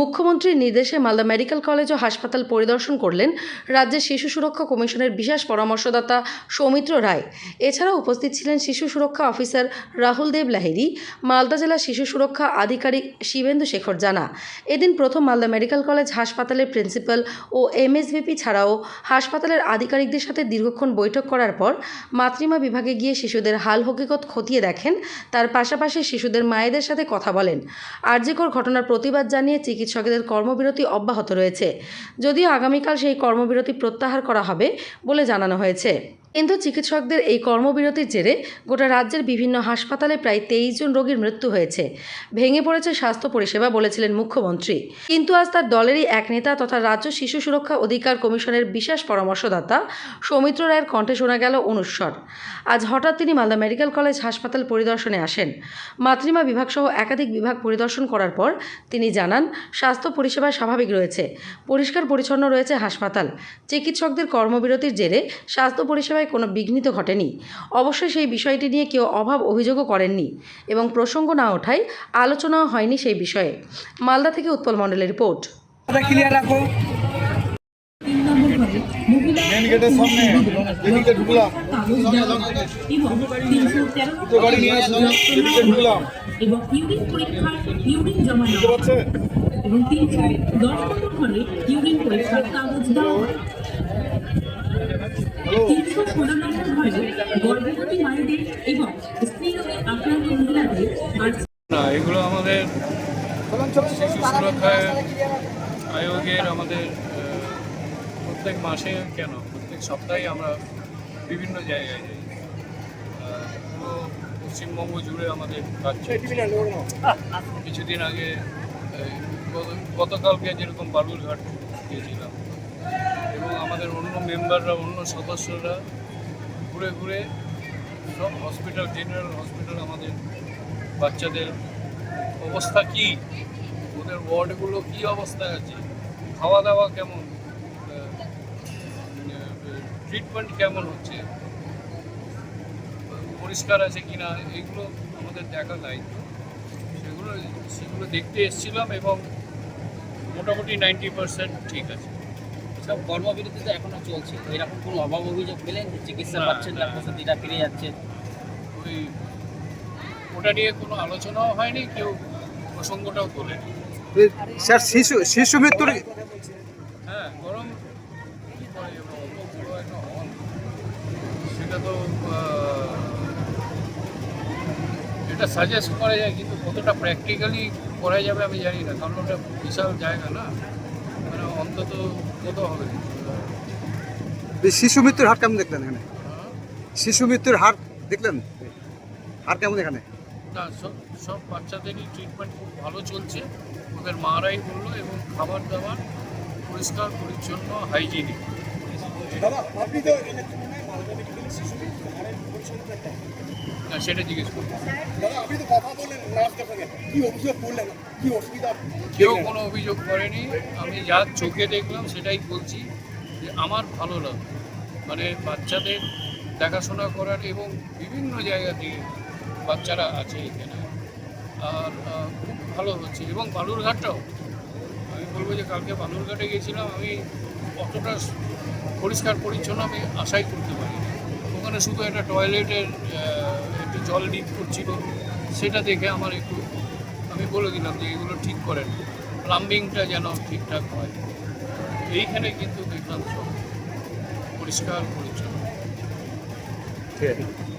মুখ্যমন্ত্রীর নির্দেশে Malda medical college ও হাসপাতাল পরিদর্শন করলেন রাজ্যের শিশু সুরক্ষা কমিশনের বিশেষ পরামর্শদাতা সৌমিত্র রায়। এছাড়াও উপস্থিত ছিলেন শিশু সুরক্ষা অফিসার রাহুল দেব লাহিরি মালদা জেলা শিশু সুরক্ষা আধিকারিক শিবেন্দু শেখর জানা। এদিন প্রথম মালদা মেডিকেল কলেজ হাসপাতালের প্রিন্সিপাল ও এমএসভিপি ছাড়াও হাসপাতালের আধিকারিকদের সাথে দীর্ঘক্ষণ বৈঠক করার পর মাতৃমা বিভাগে গিয়ে শিশুদের হাল হকিকত খতিয়ে দেখেন, তার পাশাপাশি শিশুদের মায়েদের সাথে কথা বলেন। আরজিকর ঘটনার প্রতিবাদ জানিয়ে চিকিৎসকদের কর্মবিরতি অব্যাহত রয়েছে। যদিও আগামীকাল সেই কর্মবিরতি প্রত্যাহার করা হবে বলে জানানো হয়েছে। কিন্তু চিকিৎসকদের এই কর্মবিরতির জেরে গোটা রাজ্যের বিভিন্ন হাসপাতালে প্রায় তেইশ জন রোগীর মৃত্যু হয়েছে। ভেঙে পড়েছে স্বাস্থ্য পরিষেবা বলেছিলেন মুখ্যমন্ত্রী। কিন্তু আজ তার দলেরই এক নেতা তথা রাজ্য শিশু সুরক্ষা অধিকার কমিশনের বিশেষ পরামর্শদাতা সৌমিত্র রায়ের কণ্ঠে শোনা গেল অনুস্বর। আজ হঠাৎ তিনি মালদা মেডিকেল কলেজ হাসপাতাল পরিদর্শনে আসেন। মাতৃমা বিভাগসহ একাধিক বিভাগ পরিদর্শন করার পর তিনি জানান, স্বাস্থ্য পরিষেবা স্বাভাবিক রয়েছে, পরিষ্কার পরিচ্ছন্ন রয়েছে হাসপাতাল। চিকিৎসকদের কর্মবিরতির জেরে স্বাস্থ্য পরিষেবায় কোনো বিঘ্নিত ঘটেনি। অবশ্যই সেই বিষয়টি নিয়ে কেউ অভাব অভিযোগও করেননি এবং প্রসঙ্গ না ওঠায় আলোচনাও হয়নি সেই বিষয়ে। মালদা থেকে উৎপল মণ্ডলের রিপোর্ট। ক্লিয়ার রাখো। মেন গেটের সামনে। এদিকে ঢুকলাম। দুটো গাড়ি নিয়ে আসলাম। এদিকে ঢুকলাম। এবং ইউরিন পরীক্ষার ইউরিন জমা বুঝতে নেওয়া এবং তিনশো দশ নম্বর ঘরে ইউরিন পরীক্ষার কাগজ দেওয়া হয়। তিনশো ষোলো নম্বর ঘরে গর্ভবতী মায়েদের এবং স্ত্রীরোগে আক্রান্ত মহিলাদের এগুলো আমাদের শিশু সুরক্ষা আয়োগের আমাদের প্রত্যেক মাসে কেন? প্রত্যেক সপ্তাহে আমরা বিভিন্ন জায়গায় যাই। পুরো পশ্চিমবঙ্গ জুড়ে আমাদের কাজ কিছুদিন আগে গতকালকে যেরকম বালুরঘাট গিয়েছিলাম আমাদের অন্য মেম্বাররা, অন্য সদস্যরা ঘুরে ঘুরে সব হসপিটাল জেনারেল হসপিটাল আমাদের বাচ্চাদের অবস্থা কি? ওদের ওয়ার্ডগুলো কি অবস্থায় আছে? খাওয়া দাওয়া কেমন ট্রিটমেন্ট কেমন হচ্ছে? পরিষ্কার আছে কি না এগুলো আমাদের দেখা দায়িত্ব। সেগুলো সেগুলো দেখতে এসেছিলাম এবং মোটামুটি নাইনটি পার্সেন্ট ঠিক আছে। সব কর্মবিরতি তো এখনও চলছে এরকম কোনো অভাব অভিযোগ পেলেন যে চিকিৎসা পাচ্ছেন না। প্রস্তুতিটা ফিরে যাচ্ছে ওই ওটা নিয়ে কোনো আলোচনাও হয়নি কেউ প্রসঙ্গটাও তোলেনি স্যার শিশু শিশু মৃত্যুর হ্যাঁ গরম। সেটা তো এটা সাজেস্ট করা যায় কিন্তু কতটা প্র্যাকটিক্যালি করা যাবে আমি জানি না কারণ ওটা বিশাল জায়গা না মানে অন্তত কত হবে? এই শিশু মৃত্যুর হার কেমন দেখলেন এখানে? হ্যাঁ? শিশু মৃত্যুর হার দেখলেন? হার কেমন এখানে? না সব সব বাচ্চাদেরই ট্রিটমেন্ট খুব ভালো চলছে। ওদের মারাই বলল এবং খাবার দাবার পরিষ্কার পরিচ্ছন্ন হাইজিনিক না সেটা জিজ্ঞেস করব কেউ কোনো অভিযোগ করেনি। আমি যা চোখে দেখলাম সেটাই বলছি যে আমার ভালো লাগে। মানে বাচ্চাদের দেখাশোনা করার এবং বিভিন্ন জায়গা থেকে বাচ্চারা আছে এখানে। আর খুব ভালো হচ্ছে। এবং বালুরঘাটটাও। আমি বলব যে কালকে বালুরঘাটে গেছিলাম আমি অতটা পরিষ্কার পরিচ্ছন্ন আমি আশাই করতে পারি ওখানে শুধু একটা টয়লেটের একটু জল লিক করছিল। সেটা দেখে আমার একটু, আমি বলে দিলাম যে এগুলো ঠিক করেন। প্লাম্বিংটা যেন ঠিকঠাক হয়। এইখানে কিন্তু দেখলাম সব পরিষ্কার পরিচ্ছন্ন। ঠিক আছে।